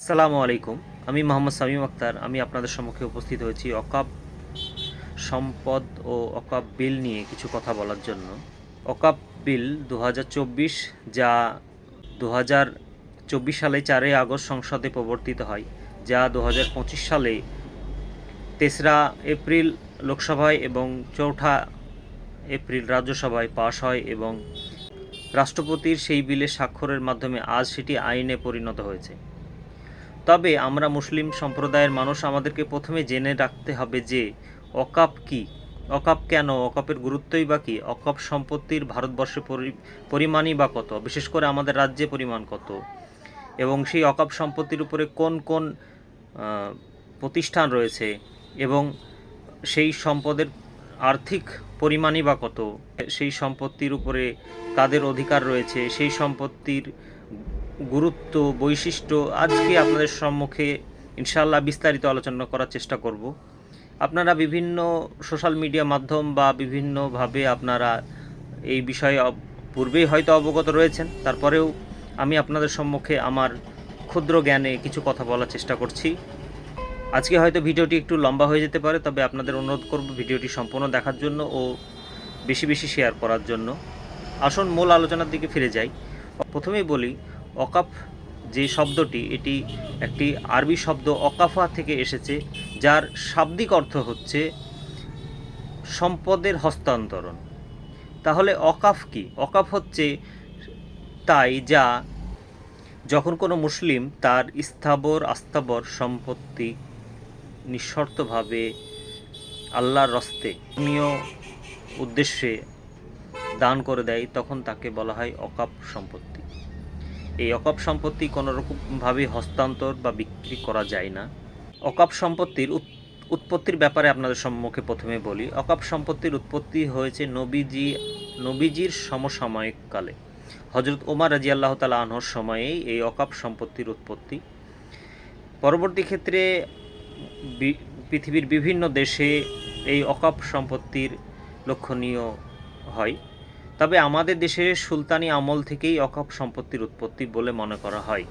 আসসালামু আলাইকুম। আমি মোহাম্মদ সামিম আক্তার। আমি আপনাদের সম্মুখে উপস্থিত হয়েছি অকাপ সম্পদ ও অকাপ বিল নিয়ে কিছু কথা বলার জন্য। অকাপ বিল দু হাজার চব্বিশ, যা দু সালে চারই আগস্ট সংসদে প্রবর্তিত হয়, যা দু হাজার পঁচিশ সালে তেসরা এপ্রিল লোকসভায় এবং চৌঠা এপ্রিল রাজ্যসভায় পাশ হয় এবং রাষ্ট্রপতির সেই বিলে স্বাক্ষরের মাধ্যমে আজ সেটি আইনে পরিণত হয়েছে। তবে আমরা মুসলিম সম্প্রদায়ের মানুষ আমাদেরকে প্রথমে জেনে রাখতে হবে যে অকাপ কি? অকাপ কেন? অকাপের গুরুত্বই বা কী? অকাপ সম্পত্তির ভারতবর্ষে পরি- পরিমাণই বা কত? বিশেষ করে আমাদের রাজ্যে পরিমাণ কত? এবং সেই অকাপ সম্পত্তির উপরে কোন কোন প্রতিষ্ঠান রয়েছে? এবং সেই সম্পদের আর্থিক পরিমাণই বা কত? সেই সম্পত্তির উপরে কাদের অধিকার রয়েছে? সেই সম্পত্তির গুরুত্ব, বৈশিষ্ট্য আজকে আপনাদের সম্মুখে ইনশাল্লাহ বিস্তারিত আলোচনা করার চেষ্টা করব। আপনারা বিভিন্ন সোশ্যাল মিডিয়া মাধ্যম বা বিভিন্নভাবে আপনারা এই বিষয়ে পূর্বেই হয়তো অবগত রয়েছেন, তারপরেও আমি আপনাদের সম্মুখে আমার ক্ষুদ্র জ্ঞানে কিছু কথা বলার চেষ্টা করছি। আজকে হয়তো ভিডিওটি একটু লম্বা হয়ে যেতে পারে, তবে আপনাদের অনুরোধ করব ভিডিওটি সম্পূর্ণ দেখার জন্য ও বেশি বেশি শেয়ার করার জন্য। আসুন মূল আলোচনার দিকে ফিরে যাই। প্রথমেই বলি অকাফ যে শব্দটি, এটি একটি আরবি শব্দ অকাফা থেকে এসেছে, যার শাব্দিক অর্থ হচ্ছে সম্পদের হস্তান্তরণ। তাহলে অকাফ কি? অকাফ হচ্ছে তাই যা যখন কোনো মুসলিম তার স্থাবর, আস্থাবর সম্পত্তি নিঃশর্তভাবে আল্লাহর রস্তে ধর্মীয় উদ্দেশ্যে দান করে দেয়, তখন তাকে বলা হয় অকাপ সম্পত্তি। এই অকাপ সম্পত্তি কোনো রকমভাবে হস্তান্তর বা বিক্রি করা যায় না। অকাপ সম্পত্তির উৎপত্তির ব্যাপারে আপনাদের সম্মুখে প্রথমে বলি। অকাপ সম্পত্তির উৎপত্তি হয়েছে নবীজি, নবীজির সমসাময়িক কালে হজরত ওমর রাজি আল্লাহ তালা আনহর সময়েই এই অকাপ সম্পত্তির উৎপত্তি। পরবর্তী ক্ষেত্রে পৃথিবীর বিভিন্ন দেশে এই অকাপ সম্পত্তির লক্ষণীয় হয়। তবে আমাদের দেশে সুলতানি আমল থেকেই অকাপ সম্পত্তির উৎপত্তি বলে মনে করা হয়।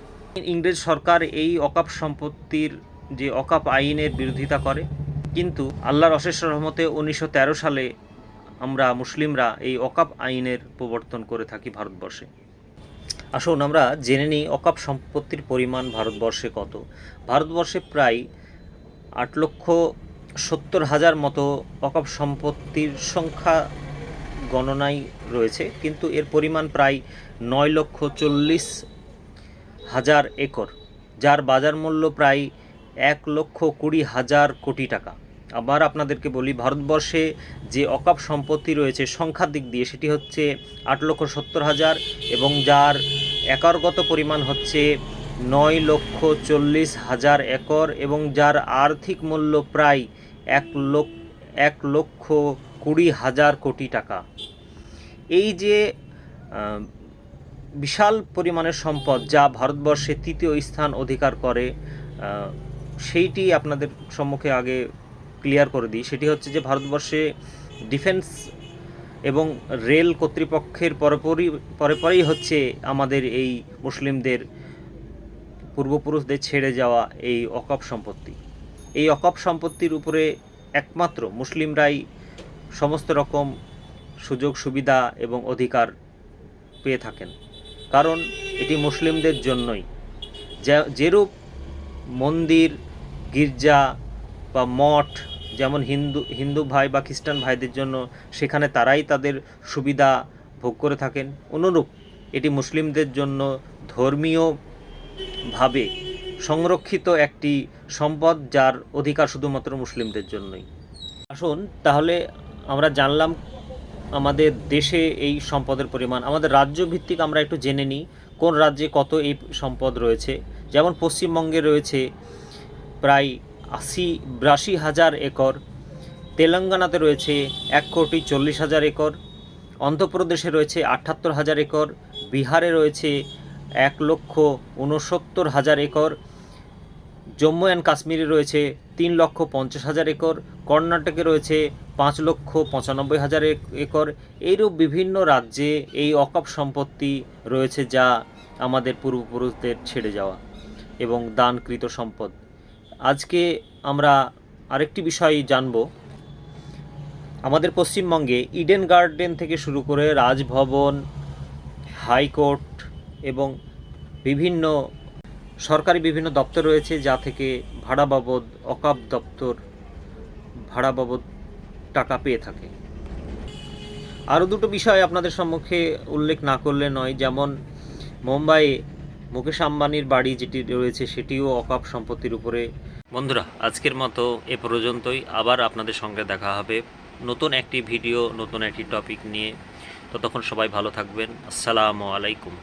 ইংরেজ সরকার এই অকাপ সম্পত্তির যে অকাপ আইনের বিরোধিতা করে, কিন্তু আল্লাহর অশেষ রহমতে উনিশশো তেরো সালে আমরা মুসলিমরা এই অকাপ আইনের প্রবর্তন করে থাকি ভারতবর্ষে। আসুন আমরা জেনে নিই অকাপ সম্পত্তির পরিমাণ ভারতবর্ষে কত। ভারতবর্ষে প্রায় আট লক্ষ সত্তর হাজার মতো অকাপ সম্পত্তির সংখ্যা গণনায় রয়েছে, কিন্তু এর পরিমাণ প্রায় নয় লক্ষ চল্লিশ হাজার একর, যার বাজার মূল্য প্রায় এক লক্ষ কুড়ি হাজার কোটি টাকা। আবার আপনাদেরকে বলি, ভারতবর্ষে যে অকাপ সম্পত্তি রয়েছে সংখ্যার দিক দিয়ে, সেটি হচ্ছে আট লক্ষ সত্তর হাজার এবং যার একরগত পরিমাণ হচ্ছে নয় লক্ষ চল্লিশ হাজার একর এবং যার আর্থিক মূল্য প্রায় এক লক্ষ এক লক্ষ কুড়ি হাজার কোটি টাকা। এই যে বিশাল পরিমাণের সম্পদ যা ভারতবর্ষে তৃতীয় স্থান অধিকার করে সেইটি আপনাদের সম্মুখে আগে ক্লিয়ার করে দিই। সেটি হচ্ছে যে, ভারতবর্ষে ডিফেন্স এবং রেল কর্তৃপক্ষের পরপরই পরে পরেই হচ্ছে আমাদের এই মুসলিমদের পূর্বপুরুষদের ছেড়ে যাওয়া এই অকাপ সম্পত্তি। এই অকাপ সম্পত্তির উপরে একমাত্র মুসলিমরাই সমস্ত রকম সুযোগ, সুবিধা এবং অধিকার পেয়ে থাকেন। কারণ এটি মুসলিমদের জন্যই। যেরূপ মন্দির, গির্জা বা মঠ, যেমন হিন্দু হিন্দু ভাই বা খ্রিস্টান ভাইদের জন্য সেখানে তারাই তাদের সুবিধা ভোগ করে থাকেন। অনুরূপ এটি মুসলিমদের জন্য ধর্মীয়ভাবে সংরক্ষিত একটি সম্পদ যার অধিকার শুধুমাত্র মুসলিমদের জন্যই। আসুন তাহলে আমরা জানলাম আমাদের দেশে এই সম্পদের পরিমাণ, আমাদের রাজ্য ভিত্তিক আমরা একটু জেনে নিই, কোন রাজ্যে কত এই সম্পদ রয়েছে। যেমন পশ্চিমবঙ্গে রয়েছে প্রায় আশি, বিরাশি হাজার একর, তেলেঙ্গানাতে রয়েছে এক কোটি চল্লিশ হাজার একর, অন্ধ্রপ্রদেশে রয়েছে আটাত্তর হাজার একর, বিহারে রয়েছে এক লক্ষ উনসত্তর হাজার একর জম্মু অ্যান্ড কাশ্মীরে রয়েছে তিন লক্ষ পঞ্চাশ হাজার একর, কর্ণাটকে রয়েছে পাঁচ লক্ষ পঁচানব্বই হাজার এক- একর। এইরূপ বিভিন্ন রাজ্যে এই অকাপ সম্পত্তি রয়েছে যা আমাদের পূর্বপুরুষদের ছেড়ে যাওয়া এবং দানকৃত সম্পদ। আজকে আমরা আরেকটি বিষয় জানব। আমাদের পশ্চিমবঙ্গে ইডেন গার্ডেন থেকে শুরু করে রাজভবন, হাইকোর্ট এবং বিভিন্ন সরকারি বিভিন্ন দপ্তর রয়েছে, যা থেকে ভাড়া বাবদ, অকাপ দপ্তর ভাড়া বাবদ টাকা পেয়ে থাকে। আরও দুটো বিষয় আপনাদের সম্মুখে উল্লেখ না করলে নয়, যেমন মুম্বাইয়ে মুকেশ আম্বানির বাড়ি যেটি রয়েছে, সেটিও অকাপ সম্পত্তির উপরে। বন্ধুরা, আজকের মতো এ পর্যন্তই। আবার আপনাদের সঙ্গে দেখা হবে নতুন একটি ভিডিও, নতুন একটি টপিক নিয়ে। ততক্ষণ সবাই ভালো থাকবেন। আসসালামু আলাইকুম।